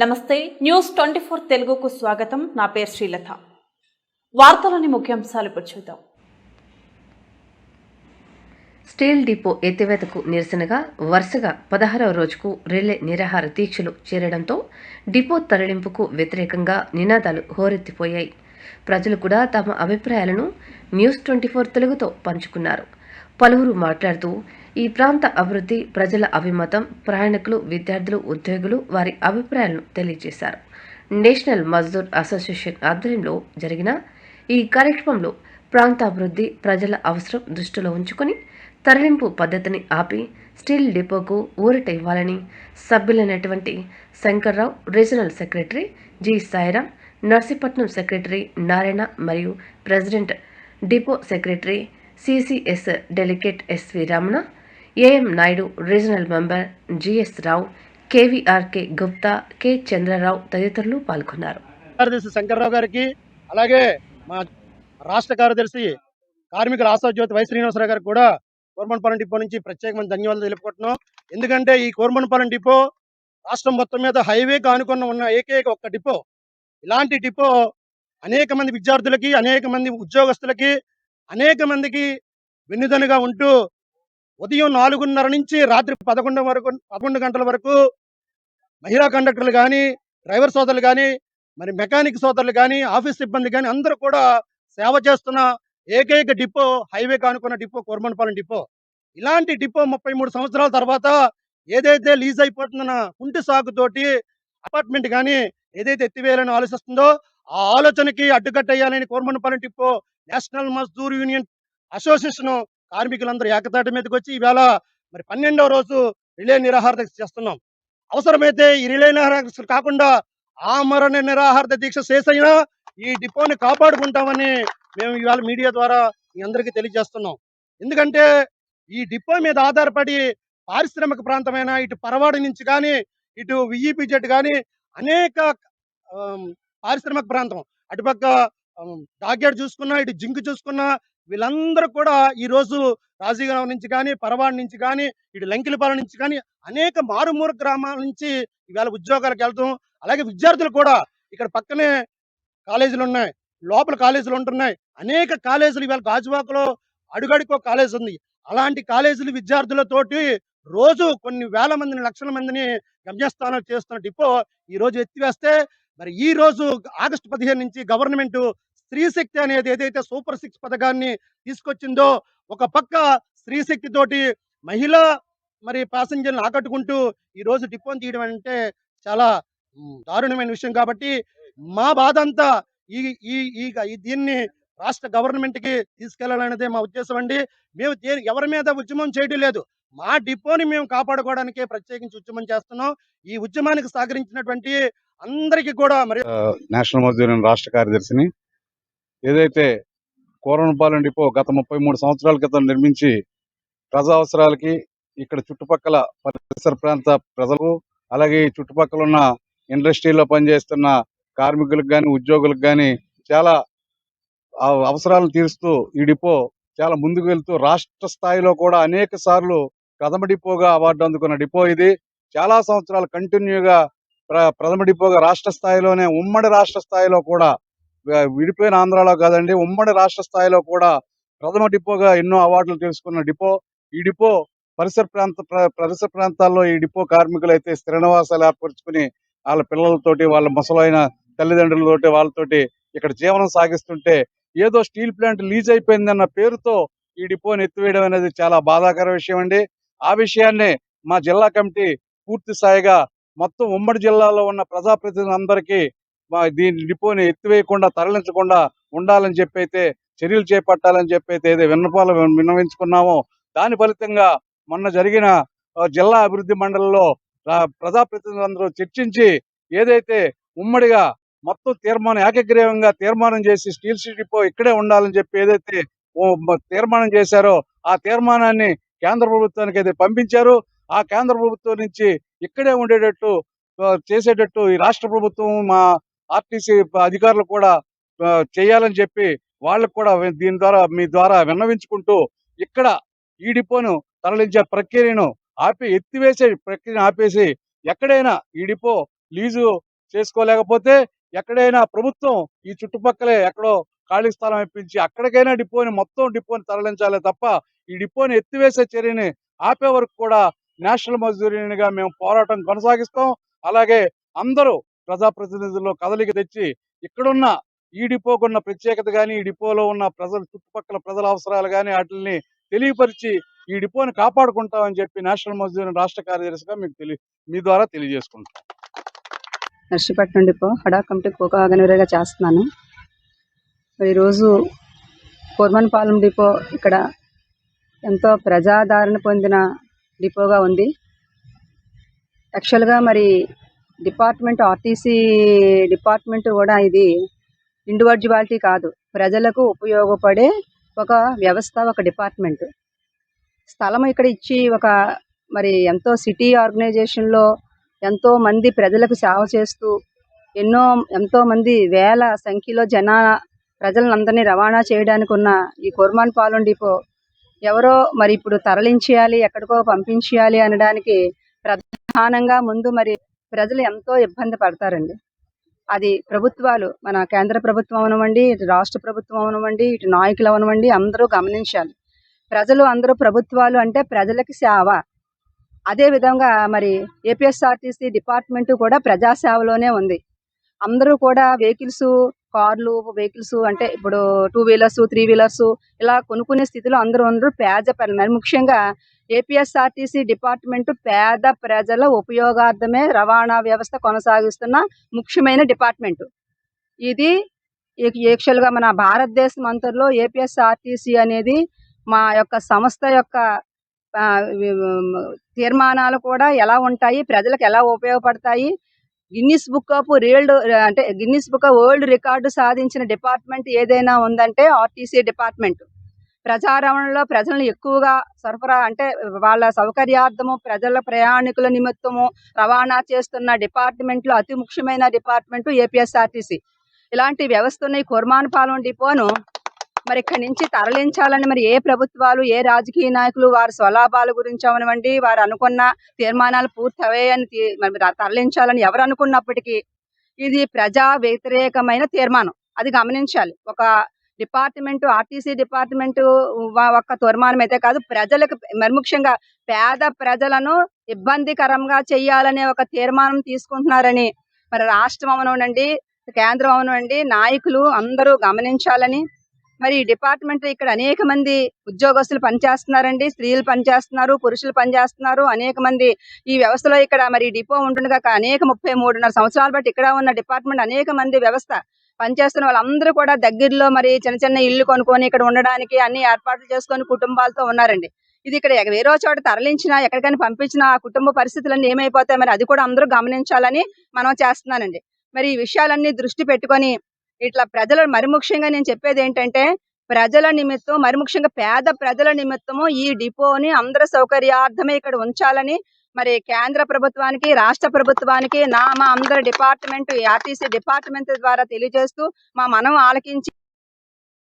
నమస్తే news twenty four తెలుగుకు స్వాగతం. నా పేరు శ్రీలత. వార్తలోని ముఖ్యాంశాలు ఇప్పుడు చూద్దాం. స్టీల్ డిపో ఎత్తివేతకు నిరసనగా వరుసగా పదహారవ రోజుకు రిలే నిరాహార దీక్షలు చేరడంతో డిపో తరలింపుకు వ్యతిరేకంగా నినాదాలు హోరెత్తిపోయాయి. ప్రజలు కూడా తమ అభిప్రాయాలను న్యూస్ ట్వంటీ ఫోర్ తెలుగుతో పంచుకున్నారు. పలువురు మాట్లాడుతూ ఈ ప్రాంత అభివృద్ధి ప్రజల అభిమతం ప్రయాణికులు విద్యార్థులు ఉద్యోగులు వారి అభిప్రాయాలను తెలియజేశారు. నేషనల్ మజ్దూర్ అసోసియేషన్ ఆధ్వర్యంలో జరిగిన ఈ కార్యక్రమంలో ప్రాంత అభివృద్ధి ప్రజల అవసరం దృష్టిలో ఉంచుకొని తరలింపు పద్ధతిని ఆపి స్టీల్ డిపోకు ఊరట ఇవ్వాలని సభ్యులైనటువంటి Shankarrao regional secretary G. Sairam Narsipatnam secretary Narayana మరియు president depot secretary CCS delegate SV Ramana AM Naidu regional member GS Rao KVRK Gupta K Chandrarao తదితరులు పాల్గొన్నారు. కార్యదర్శి శంకర్రావు గారికి అలాగే మా రాష్ట్ర కార్యదర్శి కార్మికుల ఆశాజ్యోతి వై శ్రీనివాసరావు గారికి కూడా కోర్మన్పాలెం డిపో నుంచి ప్రత్యేకమైన ధన్యవాదాలు తెలుపుకుంటున్నాం. ఎందుకంటే ఈ కోర్మన్పాలెం డిపో రాష్ట్రం మొత్తం మీద హైవే ఆనుకున్న ఉన్న ఏకైక ఒక్క డిపో. ఇలాంటి డిపో అనేక మంది విద్యార్థులకి అనేక మంది ఉద్యోగస్తులకి అనేక మందికి వెన్నుదనుగా ఉంటూ ఉదయం నాలుగున్నర నుంచి రాత్రి పదకొండు వరకు పదకొండు గంటల వరకు మహిళా కండక్టర్లు కానీ డ్రైవర్ సోదరులు కానీ మరి మెకానిక్ సోదరులు కానీ ఆఫీస్ సిబ్బంది కానీ అందరూ కూడా సేవ చేస్తున్న ఏకైక డిపో హైవే కానుకున్న డిపో కోరమనపాలెం డిపో. ఇలాంటి డిపో ముప్పై మూడు సంవత్సరాల తర్వాత ఏదైతే లీజ్ అయిపోతుందన్న కుంటి సాగుతోటి అపార్ట్మెంట్ కానీ ఏదైతే ఎత్తివేయాలని ఆలోచిస్తుందో ఆ ఆలోచనకి అడ్డుకట్టేయాలని Koramanapalem depot national Mazdoor union association కార్మికులందరూ ఏకతాటి మీదకి వచ్చి ఈవేళ మరి పన్నెండవ రోజు రిలే నిరాహార దీక్ష చేస్తున్నాం. అవసరమైతే ఈ రిలే నిరాహార దీక్ష కాకుండా ఆమరణ నిరాహార దీక్ష చేసైనా ఈ డిపోని కాపాడుకుంటామని మేము ఇవాళ మీడియా ద్వారా మీ అందరికీ తెలియజేస్తున్నాం. ఎందుకంటే ఈ డిపో మీద ఆధారపడి పారిశ్రామిక ప్రాంతమైన ఇటు పరవాడి నుంచి కానీ ఇటు విఈపిజెట్ కానీ అనేక పారిశ్రామిక ప్రాంతం. అటుపక్క డాగ్యాడ్ చూసుకున్నా ఇటు జింక్ చూసుకున్నా వీళ్ళందరూ కూడా ఈ రోజు రాజీగారం నుంచి కానీ పరవాడి నుంచి కానీ ఇటు లంకిలపాలెం నుంచి కానీ అనేక మారుమూర గ్రామాల నుంచి ఇవాళ ఉద్యోగాలకు వెళ్తాం. అలాగే విద్యార్థులు కూడా ఇక్కడ పక్కనే కాలేజీలు ఉన్నాయి. లోపల కాలేజీలు ఉంటున్నాయి. అనేక కాలేజీలు ఇవాళ గాజువాకలో అడుగడుకో కాలేజ్ ఉంది. అలాంటి కాలేజీలు విద్యార్థులతోటి రోజు కొన్ని వేల మందిని లక్షల మందిని గమ్యస్థానాలు చేస్తున్న డిపో ఈ రోజు ఎత్తివేస్తే మరి ఈ రోజు ఆగస్టు పదిహేను నుంచి గవర్నమెంట్ స్త్రీ శక్తి అనేది ఏదైతే సూపర్ సిక్స్ పథకాన్ని తీసుకొచ్చిందో ఒక పక్క స్త్రీ శక్తి తోటి మహిళా మరి ప్యాసింజర్లను ఆకట్టుకుంటూ ఈ రోజు డిపోని తీయడం అంటే చాలా దారుణమైన విషయం కాబట్టి మా బాధ అంతా ఈ ఈ దీన్ని రాష్ట్ర గవర్నమెంట్కి తీసుకెళ్ళాలనేదే మా ఉద్దేశం అండి. మేము ఎవరి మీద ఉద్యమం చేయడం లేదు. మా డిపోని మేము కాపాడుకోవడానికే ప్రత్యేకించి ఉద్యమం చేస్తున్నాం. ఈ ఉద్యమానికి సహకరించినటువంటి అందరికీ కూడా మరి నేషనల్ మజ్దూర్ రాష్ట్ర కార్యదర్శిని ఏదైతే కోరణపాలెం డిపో గత ముప్పై మూడు సంవత్సరాల క్రితం నిర్మించి ప్రజా అవసరాలకి ఇక్కడ చుట్టుపక్కల పరిసర ప్రాంత ప్రజలకు అలాగే ఈ చుట్టుపక్కల ఉన్న ఇండస్ట్రీలో పనిచేస్తున్న కార్మికులకు కానీ ఉద్యోగులకు కానీ చాలా అవసరాలను తీరుస్తూ ఈ డిపో చాలా ముందుకు వెళ్తూ రాష్ట్ర స్థాయిలో కూడా అనేక సార్లు ప్రథమ డిపోగా అవార్డు అందుకున్న డిపో ఇది. చాలా సంవత్సరాలు కంటిన్యూగా ప్ర- ప్రథమ డిపోగా రాష్ట్ర స్థాయిలోనే ఉమ్మడి రాష్ట్ర స్థాయిలో కూడా విడిపోయిన ఆంధ్రాలో కాదండి ఉమ్మడి రాష్ట్ర స్థాయిలో కూడా ప్రథమ డిపోగా ఎన్నో అవార్డులు తెలుసుకున్న డిపో ఈ డిపో పరిసర ప్రాంత పరిసర ప్రాంతాల్లో ఈ డిపో కార్మికులు అయితే స్థిర నివాసాలు ఏర్పరచుకుని వాళ్ళ పిల్లలతోటి వాళ్ళ ముసలైన తల్లిదండ్రులతోటి వాళ్ళతోటి ఇక్కడ జీవనం సాగిస్తుంటే ఏదో స్టీల్ ప్లాంట్ లీజ్ అయిపోయిందన్న పేరుతో ఈ డిపోని ఎత్తివేయడం అనేది చాలా బాధాకర విషయం అండి ఆ విషయాన్ని మా జిల్లా కమిటీ పూర్తి స్థాయిగా మొత్తం ఉమ్మడి జిల్లాలో ఉన్న ప్రజాప్రతినిధులందరికీ దీని డిపోని ఎత్తివేయకుండా తరలించకుండా ఉండాలని చెప్పి అయితే చర్యలు చేపట్టాలని చెప్పి అయితే ఏదో విన్నపాలు విన్నవించుకున్నామో దాని ఫలితంగా మొన్న జరిగిన జిల్లా అభివృద్ధి మండలిలో ప్రజాప్రతినిధులందరూ చర్చించి ఏదైతే ఉమ్మడిగా మొత్తం తీర్మానం ఏకగ్రీవంగా తీర్మానం చేసి స్టీల్ సిటీ డిపో ఇక్కడే ఉండాలని చెప్పి ఏదైతే ఓ తీర్మానం చేశారో ఆ తీర్మానాన్ని కేంద్ర ప్రభుత్వానికి అయితే పంపించారు. ఆ కేంద్ర ప్రభుత్వం నుంచి ఇక్కడే ఉండేటట్టు చేసేటట్టు ఈ రాష్ట్ర ప్రభుత్వం మా ఆర్టీసీ అధికారులు కూడా చేయాలని చెప్పి వాళ్ళకు కూడా దీని ద్వారా మీ ద్వారా విన్నవించుకుంటూ ఇక్కడ ఈ డిపోను తరలించే ప్రక్రియను ఆపి ఎత్తివేసే ప్రక్రియను ఆపేసి ఎక్కడైనా ఈ డిపో లీజు చేసుకోలేకపోతే ఎక్కడైనా ప్రభుత్వం ఈ చుట్టుపక్కలే ఎక్కడో ఖాళీ స్థలం ఇప్పించి అక్కడికైనా డిపోని మొత్తం డిపోని తరలించాలి తప్ప ఈ డిపోని ఎత్తివేసే చర్యని ఆపే వరకు కూడా నేషనల్ మజ్దూరీనిగా మేము పోరాటం కొనసాగిస్తాం. అలాగే అందరూ ప్రజాప్రతినిధుల్లో కదలిక తెచ్చి ఇక్కడున్న ఈ డిపోకున్న ప్రత్యేకత కానీ ఈ డిపోలో ఉన్న ప్రజల చుట్టుపక్కల ప్రజల అవసరాలు కానీ వాటిని తెలియపరిచి ఈ డిపోని కాపాడుకుంటామని చెప్పి నేషనల్ మజ్దూర్ రాష్ట్ర కార్యదర్శిగా మీకు తెలియ మీ ద్వారా తెలియజేసుకుంటాం. నర్సీపట్నం డిపో. హడా కమిటీ కోక చేస్తున్నాను. ఈరోజు కోర్మన్పాలెం డిపో ఇక్కడ ఎంతో ప్రజాదరణ పొందిన డిపోగా ఉంది. యాక్చువల్గా మరి డిపార్ట్మెంట్ ఆర్టీసీ డిపార్ట్మెంట్ కూడా ఇది ఇండివిజువాలిటీ కాదు. ప్రజలకు ఉపయోగపడే ఒక వ్యవస్థ ఒక డిపార్ట్మెంట్. స్థలం ఇక్కడ ఇచ్చి ఒక మరి ఎంతో సిటీ ఆర్గనైజేషన్లో ఎంతో మంది ప్రజలకు సేవ చేస్తూ ఎన్నో ఎంతో మంది వేల సంఖ్యలో జనా ప్రజలందరినీ రవాణా చేయడానికి ఉన్న ఈ కోర్మాన్పాలెం డిపో ఎవరో మరి ఇప్పుడు తరలించేయాలి ఎక్కడికో పంపించేయాలి అనడానికి ప్రధానంగా ముందు మరి ప్రజలు ఎంతో ఇబ్బంది పడతారండి. అది ప్రభుత్వాలు మన కేంద్ర ప్రభుత్వం అవనివ్వండి ఇటు రాష్ట్ర ప్రభుత్వం అవనివ్వండి ఇటు నాయకులు అవనివ్వండి అందరూ గమనించాలి. ప్రజలు అందరూ ప్రభుత్వాలు అంటే ప్రజలకి సేవ. అదే విధంగా మరి ఏపీఎస్ఆర్టీసీ డిపార్ట్మెంట్ కూడా ప్రజాసేవలోనే ఉంది. అందరూ కూడా వెహికల్స్ కార్లు వెహికల్స్ అంటే ఇప్పుడు టూ వీలర్స్ త్రీ వీలర్స్ ఇలా కొనుక్కునే స్థితిలో అందరూ అందరూ పేద మరి ముఖ్యంగా ఏపీఎస్ఆర్టీసీ డిపార్ట్మెంట్ పేద ప్రజల ఉపయోగార్థమే రవాణా వ్యవస్థ కొనసాగిస్తున్న ముఖ్యమైన డిపార్ట్మెంట్. ఇది యాక్చువల్గా మన భారతదేశం అంతర్లో ఏపీఎస్ఆర్టీసీ అనేది మా యొక్క సంస్థ యొక్క తీర్మానాలు కూడా ఎలా ఉంటాయి ప్రజలకు ఎలా ఉపయోగపడతాయి గిన్నిస్ బుక్ ఆఫ్ రియల్డ్ అంటే Guinness book of world record సాధించిన డిపార్ట్మెంట్ ఏదైనా ఉందంటే ఆర్టీసీ డిపార్ట్మెంట్. ప్రజారవణలో ప్రజలను ఎక్కువగా సరఫరా అంటే వాళ్ళ సౌకర్యార్థము ప్రజల ప్రయాణికుల నిమిత్తము రవాణా చేస్తున్న డిపార్ట్మెంట్లో అతి ముఖ్యమైన డిపార్ట్మెంట్ ఏపీఎస్ఆర్టీసీ. ఇలాంటి వ్యవస్థ ఉన్న ఈ కుర్మానపాలెం డిపోను మరి ఇక్కడి నుంచి తరలించాలని మరి ఏ ప్రభుత్వాలు ఏ రాజకీయ నాయకులు వారి స్వలాభాల గురించి అవనివ్వండి వారు అనుకున్న తీర్మానాలు పూర్తి అయ్యాయని మరి తరలించాలని ఎవరు అనుకున్నప్పటికీ ఇది ప్రజా వ్యతిరేకమైన తీర్మానం. అది గమనించాలి. ఒక డిపార్ట్మెంట్ ఆర్టీసీ డిపార్ట్మెంట్ ఒక్క తీర్మానం అయితే కాదు ప్రజలకు మరి ముఖ్యంగా పేద ప్రజలను ఇబ్బందికరంగా చేయాలనే ఒక తీర్మానం తీసుకుంటున్నారని మరి రాష్ట్రం అవనండి కేంద్రం అవనండి నాయకులు అందరూ గమనించాలని మరి ఈ డిపార్ట్మెంట్ ఇక్కడ అనేక మంది ఉద్యోగస్తులు పనిచేస్తున్నారండి స్త్రీలు పనిచేస్తున్నారు పురుషులు పనిచేస్తున్నారు అనేక మంది ఈ వ్యవస్థలో ఇక్కడ మరి డిపో ఉంటుండగా అనేక ముప్పై మూడున్నర సంవత్సరాలు బట్టి ఇక్కడ ఉన్న డిపార్ట్మెంట్ అనేక మంది వ్యవస్థ పనిచేస్తున్న వాళ్ళందరూ కూడా దగ్గరలో మరి చిన్న చిన్న ఇల్లు కొనుక్కొని ఇక్కడ ఉండడానికి అన్ని ఏర్పాట్లు చేసుకొని కుటుంబాలతో ఉన్నారండి. ఇది ఇక్కడ వేరే చోట తరలించినా ఎక్కడికైనా పంపించినా ఆ కుటుంబ పరిస్థితులన్నీ ఏమైపోతాయి మరి అది కూడా అందరూ గమనించాలని మనం చేస్తున్నానండి. మరి ఈ విషయాలన్నీ దృష్టి పెట్టుకొని ఇట్లా ప్రజలు మరి ముఖ్యంగా నేను చెప్పేది ఏంటంటే ప్రజల నిమిత్తం మరి ముఖ్యంగా పేద ప్రజల నిమిత్తము ఈ డిపోని అందరి సౌకర్యార్థమే ఇక్కడ ఉంచాలని మరి కేంద్ర ప్రభుత్వానికి రాష్ట్ర ప్రభుత్వానికి నా మా అందరి డిపార్ట్మెంట్ ఆర్టీసీ డిపార్ట్మెంట్ ద్వారా తెలియజేస్తూ మా మనం ఆలకించి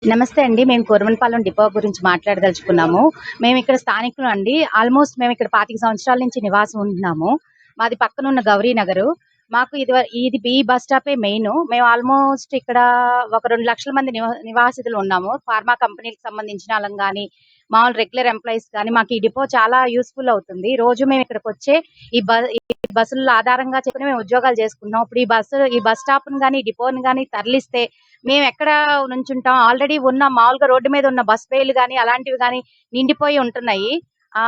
నమస్తే అండి. మేము కోరమన్పాలెం డిపో గురించి మాట్లాడదలుచుకున్నాము. మేము ఇక్కడ స్థానికులు అండి. ఆల్మోస్ట్ మేము ఇక్కడ పాతిక సంవత్సరాల నుంచి నివాసం ఉంటున్నాము. మాది పక్కన ఉన్న గౌరీ నగరు. మాకు ఇది ఇది ఈ బస్ స్టాపే మెయిన్. మేము ఆల్మోస్ట్ ఇక్కడ ఒక రెండు లక్షల మంది నివా- నివాసితులు ఉన్నాము. ఫార్మా కంపెనీకి సంబంధించిన వాళ్ళం కానీ మామూలు రెగ్యులర్ ఎంప్లాయీస్ కానీ మాకు ఈ డిపో చాలా యూస్ఫుల్ అవుతుంది. రోజు మేము ఇక్కడికి వచ్చే ఈ బ ఈ బస్సుల ఆధారంగా చెప్పి మేము ఉద్యోగాలు చేసుకుంటున్నాం ఇప్పుడు ఈ బస్సు ఈ బస్ స్టాప్ కానీ ఈ డిపోని కానీ తరలిస్తే మేము ఎక్కడ నుంచుంటాం? ఆల్రెడీ ఉన్న మామూలుగా రోడ్డు మీద ఉన్న బస్ పేలు కానీ అలాంటివి కానీ నిండిపోయి ఉంటున్నాయి. ఆ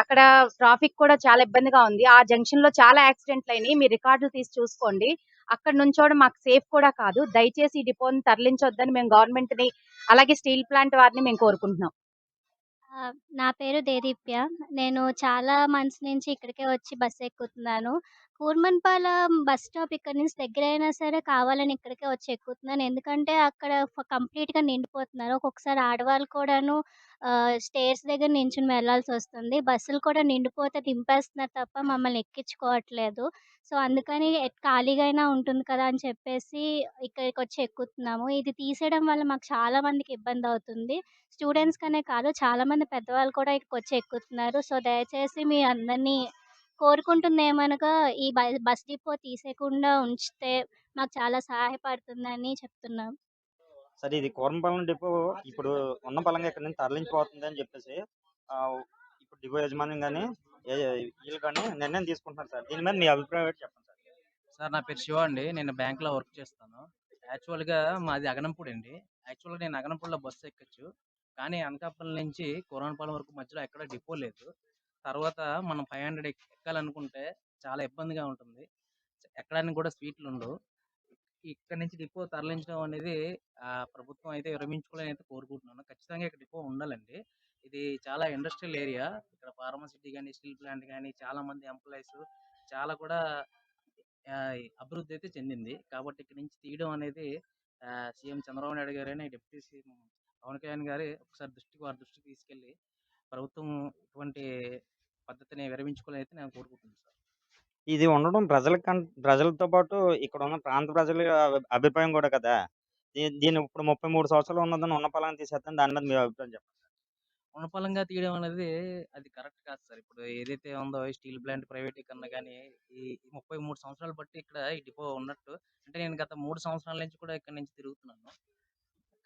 అక్కడ ట్రాఫిక్ కూడా చాలా ఇబ్బందిగా ఉంది. ఆ జంక్షన్లో చాలా యాక్సిడెంట్లు అయినాయి. మీ రికార్డులు తీసి చూసుకోండి. అక్కడ నుంచోవడం మాకు సేఫ్ కూడా కాదు. దయచేసి ఈ డిపోని తరలించొద్దని మేము గవర్నమెంట్ని అలాగే స్టీల్ ప్లాంట్ వారిని మేము కోరుకుంటున్నాం. ఆ, నా పేరు దేదీప్య. నేను చాలా మంత్స్ నుంచి ఇక్కడికే వచ్చి బస్సు ఎక్కుతున్నాను. కూర్మన్పాల బస్ స్టాప్ ఇక్కడ నుంచి దగ్గర అయినా సరే కావాలని ఇక్కడికే వచ్చి ఎక్కుతున్నాను ఎందుకంటే అక్కడ ఫ- కంప్లీట్గా నిండిపోతున్నారు. ఒక్కొక్కసారి ఆడవాళ్ళు కూడాను స్టేర్స్ దగ్గర నించుని వెళ్ళాల్సి వస్తుంది బస్సులు కూడా నిండిపోతే దింపేస్తున్నారు తప్ప మమ్మల్ని ఎక్కించుకోవట్లేదు. సో అందుకని ఎట్- ఖాళీగా అయినా ఉంటుంది కదా అని చెప్పేసి ఇక్కడికి వచ్చి ఎక్కుతున్నాము ఇది తీసేయడం వల్ల మాకు చాలా మందికి ఇబ్బంది అవుతుంది. స్టూడెంట్స్ కనే కాదు చాలా మంది పెద్దవాళ్ళు కూడా ఇక్కడికి వచ్చి ఎక్కుతున్నారు సో దయచేసి మీ అందరినీ కోరుకుంటుంది ఏమనగా ఈ బ బస్ డిపో తీసేయకుండా ఉంచితే మాకు చాలా సహాయపడుతుందని చెప్తున్నాం. సరే ఇది కూరమపాలెం డిపో ఇప్పుడు ఉన్న పలంగా ఇక్కడ నుంచి తరలించిపోతుంది అని చెప్పేసి ఇప్పుడు డిపో యాజమాన్యం గాని ఏ వీళ్ళు గాని నిర్ణయం తీసుకుంటున్నారు సార్. దీని మీద మీ అభిప్రాయం ఏంటి చెప్పండి సార్? సార్ నా పేరు శివ అండి నేను బ్యాంక్లో వర్క్ చేస్తాను యాక్చువల్గా మాది అగనంపూడి అండి యాక్చువల్గా నేను అగనంపూడిలో బస్సు ఎక్కచ్చు కానీ అనకాపల్లి నుంచి కోరణపాలెం వరకు మధ్యలో ఎక్కడ డిపో లేదు తర్వాత మనం ఫైవ్ హండ్రెడ్ ఎక్కాలనుకుంటే చాలా ఇబ్బందిగా ఉంటుంది. ఎక్కడానికి కూడా స్వీట్లు ఉండవు. ఇక్కడ నుంచి డిపో తరలించడం అనేది ప్రభుత్వం అయితే విరమించుకోవాలని అయితే కోరుకుంటున్నాను. ఖచ్చితంగా ఇక్కడ డిపో ఉండాలండి. ఇది చాలా ఇండస్ట్రియల్ ఏరియా. ఇక్కడ ఫార్మసిటీ కానీ స్టీల్ ప్లాంట్ కానీ చాలా మంది ఎంప్లాయీస్ చాలా కూడా అభివృద్ధి అయితే చెందింది. కాబట్టి ఇక్కడ నుంచి తీయడం అనేది సీఎం చంద్రబాబు నాయుడు గారైనా డిప్యూటీ సీఎం పవన్ కళ్యాణ్ గారి ఒకసారి దృష్టికి వారి దృష్టికి తీసుకెళ్ళి ప్రభుత్వం ఇటువంటి పద్ధతిని విరమించుకోవాలని అయితే నేను కోరుకుంటున్నాను సార్. ఇది ఉండడం ప్రజల ప్రజలతో పాటు ఇక్కడ ఉన్న ప్రాంత ప్రజల అభి- అభిప్రాయం కూడా కదా. దీ- దీన్ని ఇప్పుడు ముప్పై మూడు సంవత్సరాలు ఉన్నదని ఉన్న పలంగా తీసేస్తాను. దాని మీద మీ అభిప్రాయం చెప్పండి ఉన్నపలంగా తీయడం అనేది అది కరెక్ట్ కాదు సార్. ఇప్పుడు ఏదైతే ఉందో ఈ స్టీల్ ప్లాంట్ ప్రైవేటీకరణ కానీ ఈ ముప్పై మూడు సంవత్సరాలు బట్టి ఇక్కడ ఈ డిపో ఉన్నట్టు అంటే నేను గత మూడు సంవత్సరాల నుంచి కూడా ఇక్కడ నుంచి తిరుగుతున్నాను.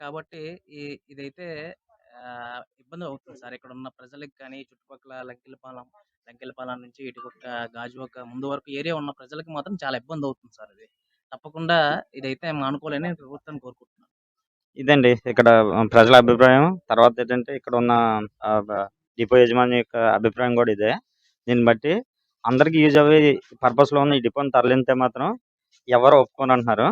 కాబట్టి ఈ ఇదైతే ఇబ్బంది అవుతుంది సార్. ఇక్కడ ఉన్న ప్రజలకు కానీ చుట్టుపక్కల లంకెలపాలెం లంకెలపాలెం నుంచి ఇటుపక్క గాజువక ముందు వరకు ఏరియా ఉన్న ప్రజలకు మాత్రం చాలా ఇబ్బంది అవుతుంది సార్ ఇది తప్పకుండా ఇదైతే అనుకోలేని ప్రభుత్వం కోరుకుంటున్నాను ఇదండి. ఇక్కడ ప్రజల అభిప్రాయం. తర్వాత ఏంటంటే ఇక్కడ ఉన్న డిపో యజమాని యొక్క అభిప్రాయం కూడా ఇదే. దీన్ని బట్టి అందరికి యూజ్ అయ్యే పర్పస్లో ఉన్న ఈ డిపోని తరలింతే మాత్రం ఎవరు ఒప్పుకోనంటున్నారు.